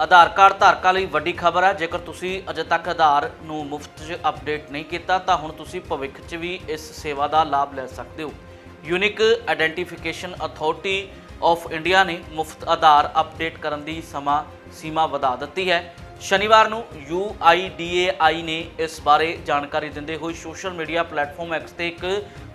ਆਧਾਰ card ਧਾਰਕਾਂ ਲਈ ਵੱਡੀ ਖਬਰ ਹੈ। ਜੇਕਰ ਤੁਸੀਂ ਅਜੇ ਤੱਕ ਆਧਾਰ ਨੂੰ ਮੁਫਤ 'ਚ ਅਪਡੇਟ ਨਹੀਂ ਕੀਤਾ, ਤਾਂ ਹੁਣ ਤੁਸੀਂ ਭਵਿੱਖ 'ਚ ਵੀ ਇਸ ਸੇਵਾ ਦਾ ਲਾਭ ਲੈ ਸਕਦੇ ਹੋ। Unique identification authority of India ਨੇ ਮੁਫਤ ਆਧਾਰ ਅਪਡੇਟ ਕਰਨ ਦੀ ਸਮਾਂ, ਸੀਮਾ ਵਧਾ ਦਿੱਤੀ ਹੈ। ਸ਼ਨੀਵਾਰ ਨੂੰ UIDAI ਨੇ ਇਸ ਬਾਰੇ ਜਾਣਕਾਰੀ ਦਿੰਦੇ ਹੋਏ ਸੋਸ਼ਲ ਮੀਡੀਆ ਪਲੇਟਫਾਰਮ X ਤੇ ਇੱਕ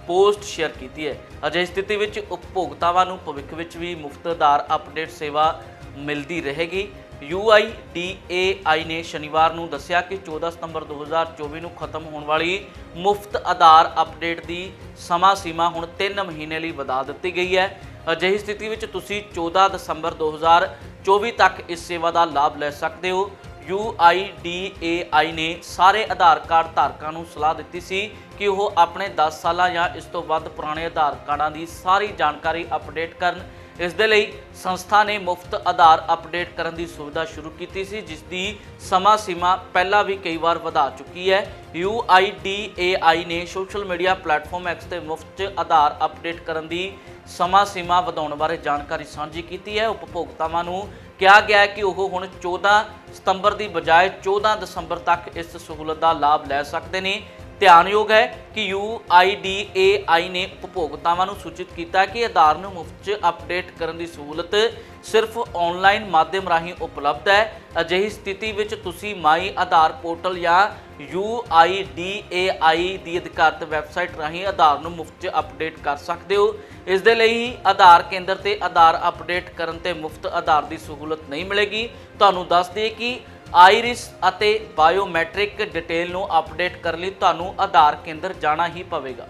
ਪੋਸਟ ਸ਼ੇਅਰ ਕੀਤੀ ਹੈ। ਅਜਿਹੀ ਸਥਿਤੀ ਵਿੱਚ ਉਪਭੋਗਤਾਵਾਂ ਨੂੰ ਭਵਿੱਖ ਵਿੱਚ ਵੀ ਮੁਫਤ ਆਧਾਰ ਅਪਡੇਟ ਸੇਵਾ ਮਿਲਦੀ ਰਹੇਗੀ। UIDAI ਨੇ ਸ਼ਨੀਵਾਰ ਨੂੰ ਦੱਸਿਆ ਕਿ 14 ਸਤੰਬਰ 2024 ਨੂੰ ਖਤਮ ਹੋਣ ਵਾਲੀ ਮੁਫਤ ਆਧਾਰ ਅਪਡੇਟ ਦੀ ਸਮਾਂ ਸੀਮਾ ਹੁਣ 3 ਮਹੀਨੇ ਲਈ ਵਧਾ ਦਿੱਤੀ ਗਈ ਹੈ। ਅਜਿਹੀ ਸਥਿਤੀ ਵਿੱਚ ਤੁਸੀਂ 14 ਦਸੰਬਰ 2024 ਤੱਕ ਇਸ ਸੇਵਾ ਦਾ ਲਾਭ ਲੈ ਸਕਦੇ ਹੋ। UIDAI ਨੇ ਸਾਰੇ ਆਧਾਰ ਕਾਰਡ ਧਾਰਕਾਂ ਨੂੰ ਸਲਾਹ ਦਿੱਤੀ ਸੀ ਕਿ ਉਹ ਆਪਣੇ 10 ਸਾਲਾਂ ਜਾਂ ਇਸ ਤੋਂ ਵੱਧ ਪੁਰਾਣੇ ਆਧਾਰ ਕਾਰਡਾਂ ਦੀ ਸਾਰੀ ਜਾਣਕਾਰੀ ਅਪਡੇਟ ਕਰਨ ਇਸ ਦੇ ਲਈ ਸੰਸਥਾ ਨੇ ਮੁਫਤ ਆਧਾਰ ਅਪਡੇਟ ਕਰਨ ਦੀ ਸੁਵਿਧਾ ਸ਼ੁਰੂ ਕੀਤੀ ਸੀ, ਜਿਸ ਦੀ ਸਮਾਂ ਸੀਮਾ ਪਹਿਲਾਂ ਵੀ ਕਈ ਵਾਰ ਵਧਾ ਚੁੱਕੀ ਹੈ। UIDAI ਨੇ ਸੋਸ਼ਲ ਮੀਡੀਆ ਪਲੇਟਫਾਰਮ X ਤੇ ਮੁਫਤ ਆਧਾਰ ਅਪਡੇਟ ਕਰਨ ਦੀ ਸਮਾਂ ਸੀਮਾ ਵਧਾਉਣ ਬਾਰੇ ਜਾਣਕਾਰੀ ਸਾਂਝੀ ਕੀਤੀ ਹੈ। ਉਪਭੋਗਤਾਵਾਂ ਨੂੰ ਕਿਹਾ ਗਿਆ ਹੈ ਕਿ ਉਹ ਹੁਣ 14 ਸਤੰਬਰ ਦੀ ਬਜਾਏ 14 ਦਸੰਬਰ ਤੱਕ ਇਸ ਸਹੂਲਤ ਦਾ ਲਾਭ ਲੈ ਸਕਦੇ ਨੇ। ਧਿਆਨਯੋਗ ਹੈ ਕਿ UIDAI ਨੇ ਉਪਭੋਗਤਾਵਾਂ ਨੂੰ ਸੂਚਿਤ ਕੀਤਾ ਕਿ ਆਧਾਰ ਨੂੰ ਮੁਫਤ 'ਚ ਅਪਡੇਟ ਕਰਨ ਦੀ ਸਹੂਲਤ ਸਿਰਫ ਆਨਲਾਈਨ ਮਾਧਿਅਮ ਰਾਹੀਂ ਉਪਲਬਧ ਹੈ। ਅਜਿਹੀ ਸਥਿਤੀ ਵਿੱਚ ਤੁਸੀਂ ਮਾਈ ਆਧਾਰ ਪੋਰਟਲ ਜਾਂ UIDAI ਦੀ ਅਧਿਕਾਰਤ ਵੈਬਸਾਈਟ ਰਾਹੀਂ ਆਧਾਰ ਨੂੰ ਮੁਫਤ 'ਚ ਅਪਡੇਟ ਕਰ ਸਕਦੇ ਹੋ। ਇਸ ਦੇ ਲਈ ਹੀ ਆਧਾਰ ਕੇਂਦਰ ਤੇ ਆਧਾਰ ਅਪਡੇਟ ਕਰਨ ਤੇ ਮੁਫਤ ਆਧਾਰ ਦੀ ਸਹੂਲਤ ਨਹੀਂ ਮਿਲੇਗੀ। ਤੁਹਾਨੂੰ ਦੱਸ ਦਈਏ ਕਿ ਆਈਰਿਸ ਅਤੇ ਬਾਇਓਮੈਟ੍ਰਿਕ ਡਿਟੇਲ ਨੂੰ ਅਪਡੇਟ ਕਰਨ ਲਈ ਤੁਹਾਨੂੰ ਆਧਾਰ ਕੇਂਦਰ ਜਾਣਾ ਹੀ ਪਵੇਗਾ।